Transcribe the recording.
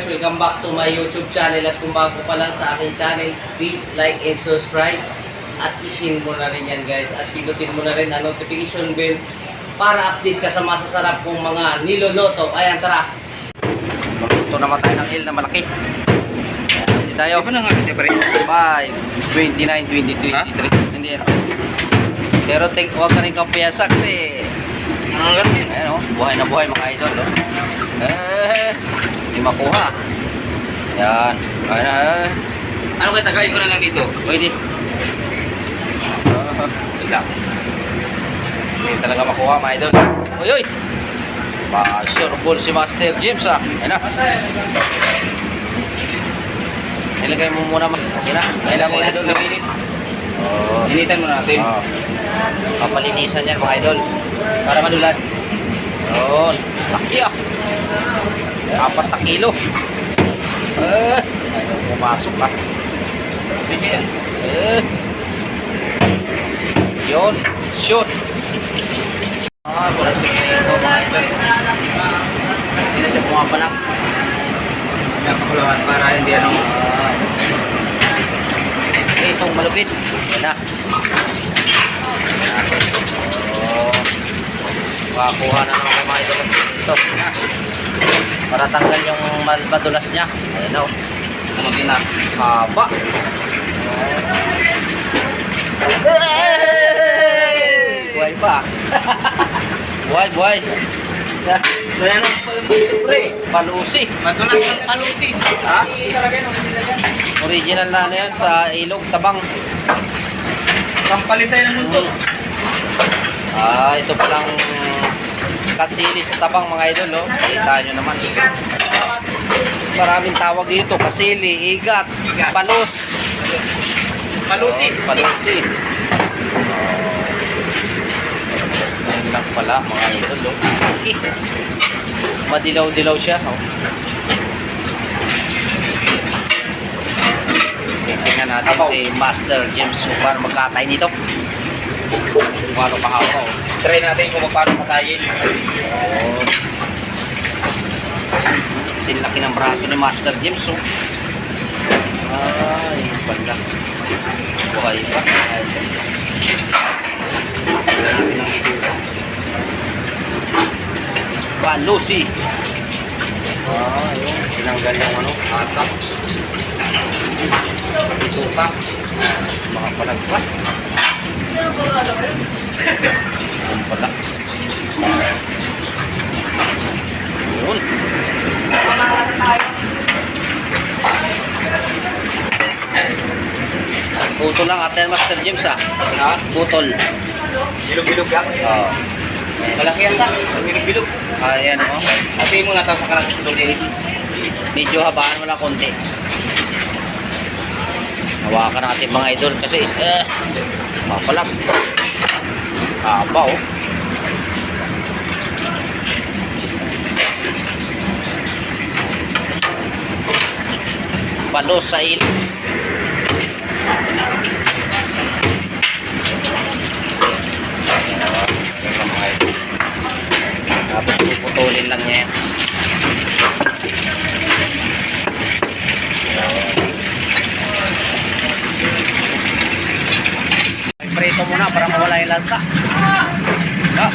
welcome back to my YouTube channel at kung bago pa lang sa aking channel, please like and subscribe at isin mo na rin yan guys at pinutin mo na rin ang notification bell para update ka sa masasarap kong mga niloloto. Ayan, tara! Magluto naman tayo ng L na malaki. Ayan, Hindi tayo. Ano nga hindi pa rin? 5, 29, 20, 23. Hindi yan. Pero take, huwag ka rin kang piyasa kasi Ang agad yun. Ayan o, buhay na buhay mga idol. Oh. Makuha. Yan. Ayan eh. Ano kaya tagayin ko na lang dito? Pwede. Uh, lang. Hindi talaga makuha mga idol. Uy, uy. Pa-sure ball si Master James ah. Ayan na. Nilagay mo muna. Okay na. Kailan mo na doon gawin. Oh. Initan mo natin. Oh. Papalinisan yan mga idol. Para madulas. Yun. Laki ah. Apat na kilo. Ayaw pumasok ah. Eh. Yun. Shoot. Ah, wala si Primo mga idol. Hindi na siya pumapanak. Napakulawan para hindi ano. Ah. Eh, itong malupit. Yan na. Oh. Makakuha na naman mga idol ito. Para tanggal yung madulas niya. Ayan o. Ano din na? Haba. Buhay pa. buhay, buhay. Kaya nang pre. Palusi. Madulas ng palusi. Ha? Original na ano yan sa ilog, tabang. Kampalit tayo ng mundo. Ah, ito palang kasili sa tabang mga idol, no? Kita nyo naman. Maraming tawag dito, kasili, igat, Igat. palus. Palusi. Oh, palusi. Yan lang pala mga idol, no? Eh, madilaw-dilaw siya, oh. Tingnan natin Abaw. si Master James Super magkatay nito. Kung paano kahaba, oh. Try natin kung paano patayin. Oh. Kasi laki ng braso ni Master James, oh. Ay, pala. Buhay pa. Pa, Lucy. Ah, yun. Tinanggal yung ano, asap. Ito ka. Mga palagpas. Yung pala. Yun. Putol lang atin Master James ah. Ha? Putol. Bilog-bilog ka. Oo. Malaki yan ta. Bilog-bilog. Ayan oh. Ate mo na tapos ka natin ito din. Medyo habaan mo lang konti. Hawakan natin mga idol kasi eh mapalap. Haba oh. Palos sa il. Tapos puputulin lang niya yan. Prito muna para mawala yung lansa. Ya.